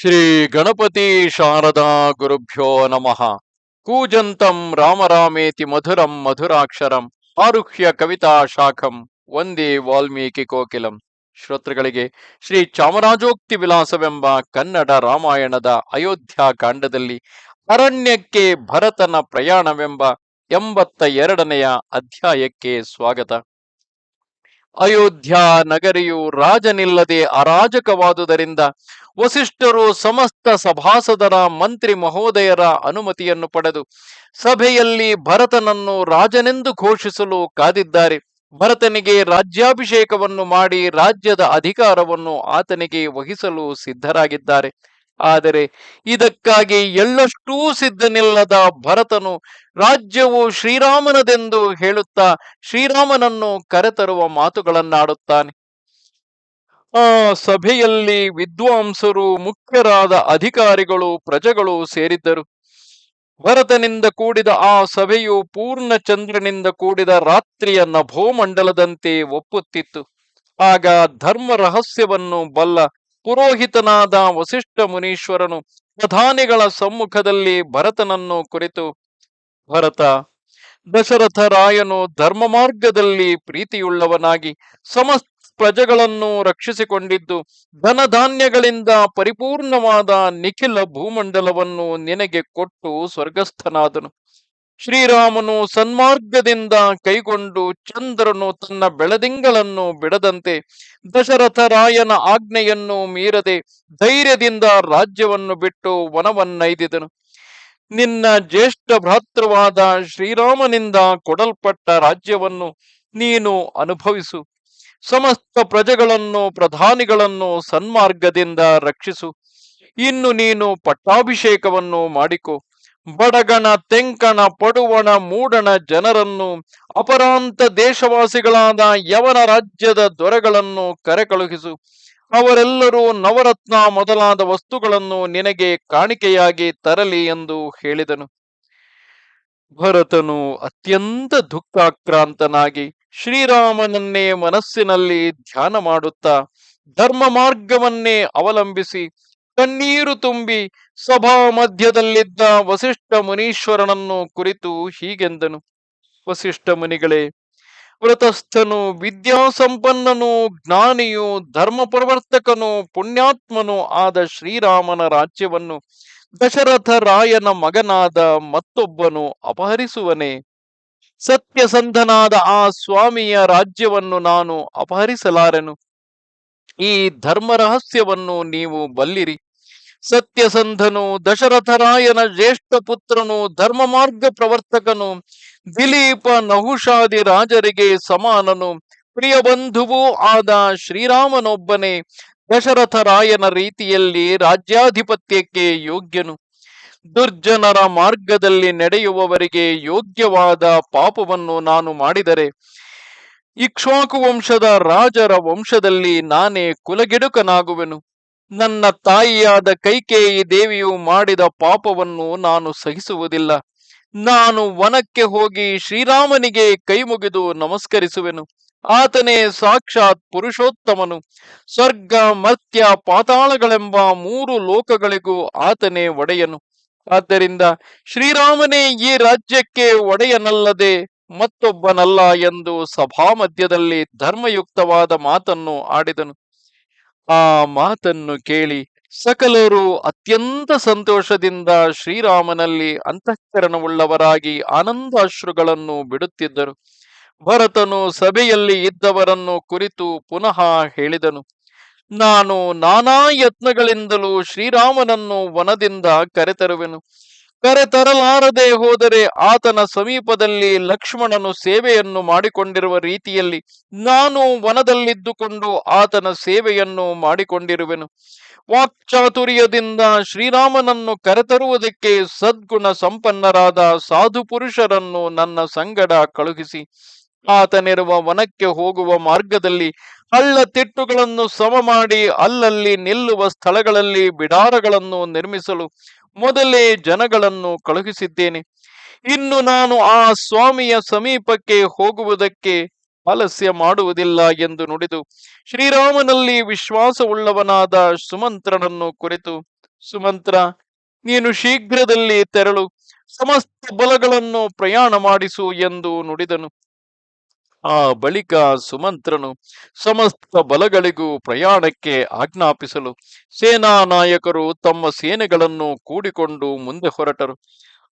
ಶ್ರೀ ಗಣಪತಿ ಶಾರದಾ ಗುರುಭ್ಯೋ ನಮಃ. ಕೂಜಂತಂ ರಾಮರಾಮೇತಿ ಮಧುರಂ ಮಧುರಾಕ್ಷರಂ ಆರುಹ್ಯ ಕವಿತಾ ಶಾಖಂ ಒಂದೇ ವಾಲ್ಮೀಕಿ ಕೋಕಿಲಂ. ಶ್ರೋತೃಗಳಿಗೆ ಶ್ರೀ ಚಾಮರಾಜೋಕ್ತಿ ವಿಲಾಸವೆಂಬ ಕನ್ನಡ ರಾಮಾಯಣದ ಅಯೋಧ್ಯ ಕಾಂಡದಲ್ಲಿ ಅರಣ್ಯಕ್ಕೆ ಭರತನ ಪ್ರಯಾಣವೆಂಬ ಎಂಬತ್ತ ಎರಡನೆಯ ಅಧ್ಯಾಯಕ್ಕೆ ಸ್ವಾಗತ. ಅಯೋಧ್ಯ ನಗರಿಯು ರಾಜನಿಲ್ಲದೆ ಅರಾಜಕವಾದುದರಿಂದ ವಸಿಷ್ಠರು ಸಮಸ್ತ ಸಭಾಸದರ ಮಂತ್ರಿ ಮಹೋದಯರ ಅನುಮತಿಯನ್ನು ಪಡೆದು ಸಭೆಯಲ್ಲಿ ಭರತನನ್ನು ರಾಜನೆಂದು ಘೋಷಿಸಲು ಕಾದಿದ್ದಾರೆ. ಭರತನಿಗೆ ರಾಜ್ಯಾಭಿಷೇಕವನ್ನು ಮಾಡಿ ರಾಜ್ಯದ ಅಧಿಕಾರವನ್ನು ಆತನಿಗೆ ವಹಿಸಲು ಸಿದ್ಧರಾಗಿದ್ದಾರೆ. ಆದರೆ ಇದಕ್ಕಾಗಿ ಎಳ್ಳಷ್ಟೂ ಸಿದ್ಧನಿಲ್ಲದ ಭರತನು ರಾಜ್ಯವು ಶ್ರೀರಾಮನದೆಂದು ಹೇಳುತ್ತಾ ಶ್ರೀರಾಮನನ್ನು ಕರೆತರುವ ಮಾತುಗಳನ್ನಾಡುತ್ತಾನೆ. ಆ ಸಭೆಯಲ್ಲಿ ವಿದ್ವಾಂಸರು, ಮುಖ್ಯರಾದ ಅಧಿಕಾರಿಗಳು, ಪ್ರಜೆಗಳು ಸೇರಿದ್ದರು. ಭರತನಿಂದ ಕೂಡಿದ ಆ ಸಭೆಯು ಪೂರ್ಣ ಚಂದ್ರನಿಂದ ಕೂಡಿದ ರಾತ್ರಿಯ ನಭೋಮಂಡಲದಂತೆ ಒಪ್ಪುತ್ತಿತ್ತು. ಆಗ ಧರ್ಮ ರಹಸ್ಯವನ್ನು ಬಲ್ಲ ಪುರೋಹಿತನಾದ ವಸಿಷ್ಠ ಮುನೀಶ್ವರನು ಪ್ರಧಾನಿಗಳ ಸಮ್ಮುಖದಲ್ಲಿ ಭರತನನ್ನು ಕುರಿತು ಭರತ, ದಶರಥ ರಾಯನು ಧರ್ಮ ಮಾರ್ಗದಲ್ಲಿ ಪ್ರೀತಿಯುಳ್ಳವನಾಗಿ ಸಮಸ್ತ ಪ್ರಜೆಗಳನ್ನು ರಕ್ಷಿಸಿಕೊಂಡಿದ್ದು, ಧನಧಾನ್ಯಗಳಿಂದ ಪರಿಪೂರ್ಣವಾದ ನಿಖಿಲ ಭೂಮಂಡಲವನ್ನು ನಿನಗೆ ಕೊಟ್ಟು ಸ್ವರ್ಗಸ್ಥನಾದನು. ಶ್ರೀರಾಮನು ಸನ್ಮಾರ್ಗದಿಂದ ಕೈಗೊಂಡು ಚಂದ್ರನು ತನ್ನ ಬೆಳದಿಂಗಳನ್ನು ಬಿಡದಂತೆ ದಶರಥ ರಾಯನ ಆಜ್ಞೆಯನ್ನು ಮೀರದೆ ಧೈರ್ಯದಿಂದ ರಾಜ್ಯವನ್ನು ಬಿಟ್ಟು ವನವನ್ನೈದಿದನು. ನಿನ್ನ ಜ್ಯೇಷ್ಠ ಭ್ರಾತೃವಾದ ಶ್ರೀರಾಮನಿಂದ ಕೊಡಲ್ಪಟ್ಟ ರಾಜ್ಯವನ್ನು ನೀನು ಅನುಭವಿಸು. ಸಮಸ್ತ ಪ್ರಜೆಗಳನ್ನು, ಪ್ರಧಾನಿಗಳನ್ನು ಸನ್ಮಾರ್ಗದಿಂದ ರಕ್ಷಿಸು. ಇನ್ನು ನೀನು ಪಟ್ಟಾಭಿಷೇಕವನ್ನು ಮಾಡಿಕೊ. ಬಡಗಣ ತೆಂಕಣ ಪಡುವಣ ಮೂಡಣ ಜನರನ್ನು ಅಪರಾಂತ ದೇಶವಾಸಿಗಳಾದ ಯವನ ರಾಜ್ಯದ ದೊರೆಗಳನ್ನು ಕರೆಕಳುಹಿಸು. ಅವರೆಲ್ಲರೂ ನವರತ್ನ ಮೊದಲಾದ ವಸ್ತುಗಳನ್ನು ನಿನಗೆ ಕಾಣಿಕೆಯಾಗಿ ತರಲಿ ಎಂದು ಹೇಳಿದನು. ಭರತನು ಅತ್ಯಂತ ದುಃಖಾಕ್ರಾಂತನಾಗಿ ಶ್ರೀರಾಮನನ್ನೇ ಮನಸ್ಸಿನಲ್ಲಿ ಧ್ಯಾನ ಮಾಡುತ್ತಾ ಧರ್ಮ ಮಾರ್ಗವನ್ನೇ ಅವಲಂಬಿಸಿ ಕಣ್ಣೀರು ತುಂಬಿ ಸಭಾ ಮಧ್ಯದಲ್ಲಿದ್ದ ವಸಿಷ್ಠ ಮುನೀಶ್ವರನನ್ನು ಕುರಿತು ಹೀಗೆಂದನು. ವಸಿಷ್ಠ ಮುನಿಗಳೇ, ವ್ರತಸ್ಥನು, ವಿದ್ಯಾಸಂಪನ್ನನು, ಜ್ಞಾನಿಯು ಧರ್ಮ ಪ್ರವರ್ತಕನು ಪುಣ್ಯಾತ್ಮನು ಆದ ಶ್ರೀರಾಮನ ರಾಜ್ಯವನ್ನು ದಶರಥ ರಾಯನ ಮಗನಾದ ಮತ್ತೊಬ್ಬನು ಅಪಹರಿಸುವನೇ. ಸತ್ಯಸಂಧನಾದ ಆ ಸ್ವಾಮಿಯ ರಾಜ್ಯವನ್ನು ನಾನು ಅಪಹರಿಸಲಾರೆನು. ಈ ಧರ್ಮ ರಹಸ್ಯವನ್ನು ನೀವು ಬಲ್ಲಿರಿ. ಸತ್ಯಸಂಧನು, ದಶರಥರಾಯನ ಜ್ಯೇಷ್ಠ ಪುತ್ರನು ಧರ್ಮ ಮಾರ್ಗ ಪ್ರವರ್ತಕನು, ದಿಲೀಪ ನಹುಷಾದಿ ರಾಜರಿಗೆ ಸಮಾನನು, ಪ್ರಿಯ ಬಂಧುವೂ ಆದ ಶ್ರೀರಾಮನೊಬ್ಬನೇ, ದಶರಥರಾಯನ ರೀತಿಯಲ್ಲಿ ರಾಜ್ಯಾಧಿಪತ್ಯಕ್ಕೆ ಯೋಗ್ಯನು. ದುರ್ಜನರ ಮಾರ್ಗದಲ್ಲಿ ನಡೆಯುವವರಿಗೆ ಯೋಗ್ಯವಾದ ಪಾಪವನ್ನು ನಾನು ಮಾಡಿದರೆ, ಇಕ್ಷ್ವಾಕು ವಂಶದ ರಾಜರ ವಂಶದಲ್ಲಿ ನಾನೇ ಕುಲಗಿಡುಕನಾಗುವೆನು. ನನ್ನ ತಾಯಿಯಾದ ಕೈಕೇಯಿ ದೇವಿಯು ಮಾಡಿದ ಪಾಪವನ್ನು ನಾನು ಸಹಿಸುವುದಿಲ್ಲ. ನಾನು ವನಕ್ಕೆ ಹೋಗಿ ಶ್ರೀರಾಮನಿಗೆ ಕೈ ಮುಗಿದು ನಮಸ್ಕರಿಸುವೆನು. ಆತನೇ ಸಾಕ್ಷಾತ್ ಪುರುಷೋತ್ತಮನು. ಸ್ವರ್ಗ ಮರ್ತ್ಯ ಪಾತಾಳಗಳೆಂಬ ಮೂರು ಲೋಕಗಳಿಗೂ ಆತನೇ ಒಡೆಯನು. ಆದ್ದರಿಂದ ಶ್ರೀರಾಮನೇ ಈ ರಾಜ್ಯಕ್ಕೆ ಒಡೆಯನಲ್ಲದೆ ಮತ್ತೊಬ್ಬನಲ್ಲ ಎಂದು ಸಭಾ ಮಧ್ಯದಲ್ಲಿ ಧರ್ಮಯುಕ್ತವಾದ ಮಾತನ್ನು ಆಡಿದನು. ಆ ಮಾತನ್ನು ಕೇಳಿ ಸಕಲರು ಅತ್ಯಂತ ಸಂತೋಷದಿಂದ ಶ್ರೀರಾಮನಲ್ಲಿ ಅಂತಃಕರಣವುಳ್ಳವರಾಗಿ ಆನಂದಾಶ್ರುಗಳನ್ನು ಬಿಡುತ್ತಿದ್ದರು. ಭರತನು ಸಭೆಯಲ್ಲಿ ಇದ್ದವರನ್ನು ಕುರಿತು ಪುನಃ ಹೇಳಿದನು, ನಾನು ನಾನಾ ಯತ್ನಗಳಿಂದಲೂ ಶ್ರೀರಾಮನನ್ನು ವನದಿಂದ ಕರೆತರುವೆನು. ಕರೆತರಲಾರದೆ ಹೋದರೆ ಆತನ ಸಮೀಪದಲ್ಲಿ ಲಕ್ಷ್ಮಣನು ಸೇವೆಯನ್ನು ಮಾಡಿಕೊಂಡಿರುವ ರೀತಿಯಲ್ಲಿ ನಾನು ವನದಲ್ಲಿದ್ದುಕೊಂಡು ಆತನ ಸೇವೆಯನ್ನು ಮಾಡಿಕೊಂಡಿರುವೆನು. ವಾಕ್ಚಾತುರ್ಯದಿಂದ ಶ್ರೀರಾಮನನ್ನು ಕರೆತರುವುದಕ್ಕೆ ಸದ್ಗುಣ ಸಂಪನ್ನರಾದ ಸಾಧು ಪುರುಷರನ್ನು ನನ್ನ ಸಂಗಡ ಕಳುಹಿಸಿ. ಆತನಿರುವ ವನಕ್ಕೆ ಹೋಗುವ ಮಾರ್ಗದಲ್ಲಿ ಹಳ್ಳ ತಿಟ್ಟುಗಳನ್ನು ಸಮ ಮಾಡಿ ಅಲ್ಲಲ್ಲಿ ನಿಲ್ಲುವ ಸ್ಥಳಗಳಲ್ಲಿ ಬಿಡಾರಗಳನ್ನು ನಿರ್ಮಿಸಲು ಮೊದಲೇ ಜನಗಳನ್ನು ಕಳುಹಿಸಿದ್ದೇನೆ. ಇನ್ನು ನಾನು ಆ ಸ್ವಾಮಿಯ ಸಮೀಪಕ್ಕೆ ಹೋಗುವುದಕ್ಕೆ ಆಲಸ್ಯ ಮಾಡುವುದಿಲ್ಲ ಎಂದು ನುಡಿದು ಶ್ರೀರಾಮನಲ್ಲಿ ವಿಶ್ವಾಸವುಳ್ಳವನಾದ ಸುಮಂತ್ರನನ್ನು ಕುರಿತು, ಸುಮಂತ್ರ, ನೀನು ಶೀಘ್ರದಲ್ಲಿ ತೆರಳು. ಸಮಸ್ತ ಬಲಗಳನ್ನು ಪ್ರಯಾಣ ಮಾಡಿಸು ಎಂದು ನುಡಿದನು. ಆ ಬಳಿಕ ಸುಮಂತ್ರನು ಸಮಸ್ತ ಬಲಗಳಿಗೂ ಪ್ರಯಾಣಕ್ಕೆ ಆಜ್ಞಾಪಿಸಲು ಸೇನಾ ನಾಯಕರು ತಮ್ಮ ಸೇನೆಗಳನ್ನು ಕೂಡಿಕೊಂಡು ಮುಂದೆ ಹೊರಟರು.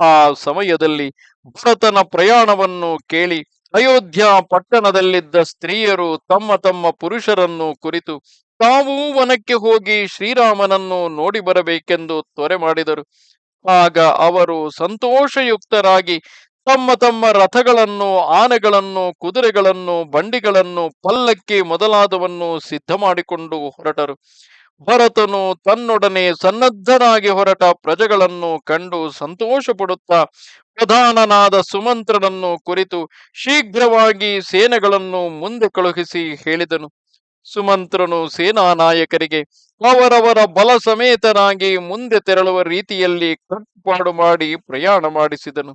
ಆ ಸಮಯದಲ್ಲಿ ಭರತನ ಪ್ರಯಾಣವನ್ನು ಕೇಳಿ ಅಯೋಧ್ಯ ಪಟ್ಟಣದಲ್ಲಿದ್ದ ಸ್ತ್ರೀಯರು ತಮ್ಮ ತಮ್ಮ ಪುರುಷರನ್ನು ಕುರಿತು ತಾವೂ ವನಕ್ಕೆ ಹೋಗಿ ಶ್ರೀರಾಮನನ್ನು ನೋಡಿ ಬರಬೇಕೆಂದು ತ್ವರೆ ಮಾಡಿದರು. ಆಗ ಅವರು ಸಂತೋಷಯುಕ್ತರಾಗಿ ತಮ್ಮ ತಮ್ಮ ರಥಗಳನ್ನು, ಆನೆಗಳನ್ನು, ಕುದುರೆಗಳನ್ನು, ಬಂಡಿಗಳನ್ನು, ಪಲ್ಲಕ್ಕಿ ಮೊದಲಾದವನ್ನು ಸಿದ್ಧ ಮಾಡಿಕೊಂಡು ಹೊರಟರು. ಭರತನು ತನ್ನೊಡನೆ ಸನ್ನದ್ಧನಾಗಿ ಹೊರಟ ಪ್ರಜೆಗಳನ್ನು ಕಂಡು ಸಂತೋಷ ಪಡುತ್ತಾ ಪ್ರಧಾನನಾದ ಸುಮಂತ್ರನನ್ನು ಕುರಿತು ಶೀಘ್ರವಾಗಿ ಸೇನೆಗಳನ್ನು ಮುಂದೆ ಕಳುಹಿಸಿ ಹೇಳಿದನು. ಸುಮಂತ್ರನು ಸೇನಾ ನಾಯಕರಿಗೆ ಅವರವರ ಬಲ ಸಮೇತನಾಗಿ ಮುಂದೆ ತೆರಳುವ ರೀತಿಯಲ್ಲಿ ಕಟ್ಟುಪಾಡು ಮಾಡಿ ಪ್ರಯಾಣ ಮಾಡಿಸಿದನು.